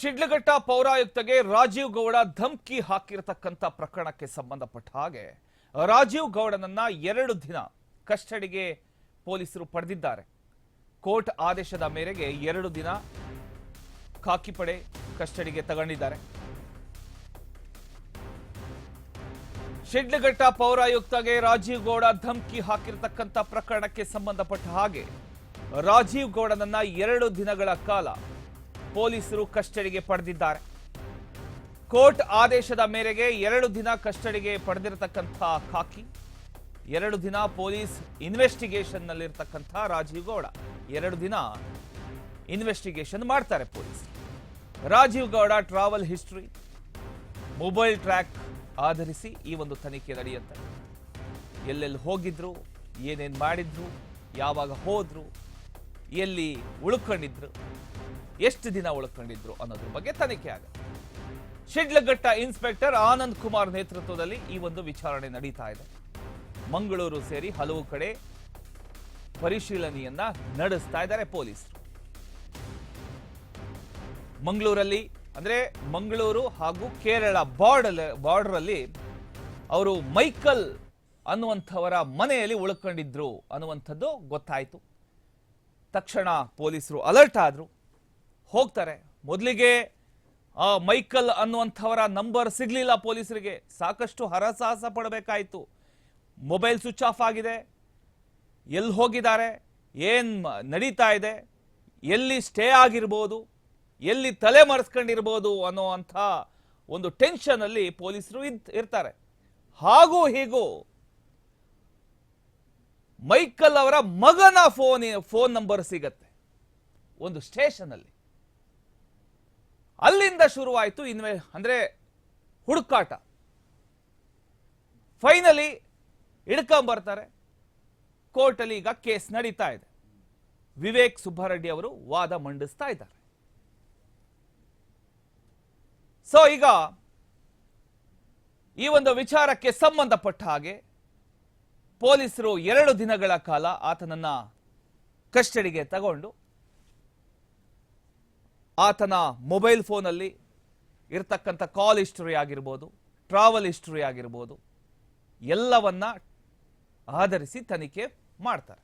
ಶಿಡ್ಲಘಟ್ಟ ಪೌರಾಯುಕ್ತಗೆ ರಾಜೀವ್ ಗೌಡ ಧಮ್ಕಿ ಹಾಕಿರತಕ್ಕಂಥ ಪ್ರಕರಣಕ್ಕೆ ಸಂಬಂಧಪಟ್ಟ ಹಾಗೆ ರಾಜೀವ್ ಗೌಡನನ್ನ ಎರಡು ದಿನ ಕಸ್ಟಡಿಗೆ ಪೊಲೀಸರು ಪಡೆದಿದ್ದಾರೆ. ಕೋರ್ಟ್ ಆದೇಶದ ಮೇರೆಗೆ ಎರಡು ದಿನ ಖಾಕಿ ಪಡೆ ಕಸ್ಟಡಿಗೆ ತಗೊಂಡಿದ್ದಾರೆ. ಶಿಡ್ಲಘಟ್ಟ ಪೌರಾಯುಕ್ತಗೆ ರಾಜೀವ್ ಗೌಡ ಧಮ್ಕಿ ಹಾಕಿರತಕ್ಕಂಥ ಪ್ರಕರಣಕ್ಕೆ ಸಂಬಂಧಪಟ್ಟ ಹಾಗೆ ರಾಜೀವ್ ಗೌಡನನ್ನ ಎರಡು ದಿನಗಳ ಕಾಲ ಪೊಲೀಸರು ಕಸ್ಟಡಿಗೆ ಪಡೆದಿದ್ದಾರೆ. ಕೋರ್ಟ್ ಆದೇಶದ ಮೇರೆಗೆ ಎರಡು ದಿನ ಕಸ್ಟಡಿಗೆ ಪಡೆದಿರತಕ್ಕಂಥ ಖಾಕಿ, ಎರಡು ದಿನ ಪೊಲೀಸ್ ಇನ್ವೆಸ್ಟಿಗೇಷನ್ ನಲ್ಲಿರ್ತಕ್ಕಂಥ ರಾಜೀವ್ ಗೌಡ, ಎರಡು ದಿನ ಇನ್ವೆಸ್ಟಿಗೇಷನ್ ಮಾಡ್ತಾರೆ police. Rajeev Gowda travel history, mobile track ಆಧರಿಸಿ ಈ ಒಂದು ತನಿಖೆ ನಡೆಯುತ್ತೆ. ಎಲ್ಲೆಲ್ಲಿ ಹೋಗಿದ್ರು, ಏನೇನು ಮಾಡಿದ್ರು, ಯಾವಾಗ ಹೋದ್ರು, ಎಲ್ಲಿ ಉಳ್ಕೊಂಡಿದ್ರು ಎಷ್ಟು ದಿನ ಒಳಕೊಂಡಿದ್ರು ಅನ್ನೋದ್ರ ಬಗ್ಗೆ ತನಿಖೆ ಆಗುತ್ತೆ. ಶಿಡ್ಲಘಟ್ಟ ಇನ್ಸ್ಪೆಕ್ಟರ್ ಆನಂದ್ ಕುಮಾರ್ ನೇತೃತ್ವದಲ್ಲಿ ಈ ಒಂದು ವಿಚಾರಣೆ ನಡೀತಾ ಇದೆ. ಮಂಗಳೂರು ಸೇರಿ ಹಲವು ಕಡೆ ಪರಿಶೀಲನೆಯನ್ನ ನಡೆಸ್ತಾ ಇದ್ದಾರೆ ಪೊಲೀಸರು. ಮಂಗಳೂರಲ್ಲಿ, ಅಂದ್ರೆ ಮಂಗಳೂರು ಹಾಗೂ ಕೇರಳ ಬಾರ್ಡರ್ ಬಾರ್ಡರ್ ಅಲ್ಲಿ ಅವರು ಮೈಕಲ್ ಅನ್ನುವಂಥವರ ಮನೆಯಲ್ಲಿ ಉಳ್ಕೊಂಡಿದ್ರು ಅನ್ನುವಂಥದ್ದು ಗೊತ್ತಾಯಿತು. ತಕ್ಷಣ ಪೊಲೀಸರು ಅಲರ್ಟ್ ಆದ್ರು. ಹೋಗ್ತಾರೆ. ಮೊದಲಿಗೆ ಮೈಕಲ್ ಅನ್ನುವಂಥವರ ನಂಬರ್ ಸಿಗಲಿಲ್ಲ ಪೊಲೀಸರಿಗೆ. ಸಾಕಷ್ಟು ಹರಸಾಹಸ ಪಡಬೇಕಾಯಿತು. ಮೊಬೈಲ್ ಸ್ವಿಚ್ ಆಫ್ ಆಗಿದೆ. ಎಲ್ಲಿ ಹೋಗಿದ್ದಾರೆ? ಏನು ನಡೀತಾ ಇದೆ? ಎಲ್ಲಿ ಸ್ಟೇ ಆಗಿರ್ಬೋದು? ಎಲ್ಲಿ ತಲೆ ಮರೆಸ್ಕೊಂಡಿರ್ಬೋದು ಅನ್ನೋವಂಥ ಒಂದು ಟೆನ್ಷನಲ್ಲಿ ಪೊಲೀಸರು ಇರ್ತಾರೆ. ಹಾಗೂ ಹೀಗೂ, ಮೈಕಲ್ ಅವರ ಮಗನ ಫೋನ್ ಫೋನ್ ನಂಬರ್ ಸಿಗತ್ತೆ. ಒಂದು ಸ್ಟೇಷನ್ ಅಲ್ಲಿ. ಅಲ್ಲಿಂದ ಶುರುವಾಯಿತು ಇನ್ವೆ ಅಂದ್ರೆ ಹುಡುಕಾಟ. ಫೈನಲಿ ಹಿಡ್ಕೊಂಬರ್ತಾರೆ ಕೋರ್ಟಲ್ಲಿ ಈಗ ಕೇಸ್ ನಡೀತಾ ಇದೆ. ವಿವೇಕ್ ಸುಬ್ಬಾರೆಡ್ಡಿ ಅವರು ವಾದ ಮಂಡಿಸ್ತಾ ಇದ್ದಾರೆ. ಸೊ ಈಗ ಈ ಒಂದು ವಿಚಾರಕ್ಕೆ ಸಂಬಂಧಪಟ್ಟ ಹಾಗೆ ಪೊಲೀಸರು ಎರಡು ದಿನಗಳ ಕಾಲ ಆತನನ್ನ ಕಸ್ಟಡಿಗೆ ತಗೊಂಡು ಆತನ ಮೊಬೈಲ್ ಫೋನಲ್ಲಿ ಇರತಕ್ಕಂಥ ಕಾಲ್ ಹಿಸ್ಟ್ರಿ ಆಗಿರ್ಬೋದು ಟ್ರಾವೆಲ್ ಹಿಸ್ಟ್ರಿ ಆಗಿರ್ಬೋದು ಎಲ್ಲವನ್ನ ಆಧರಿಸಿ ತನಿಖೆ ಮಾಡ್ತಾರೆ.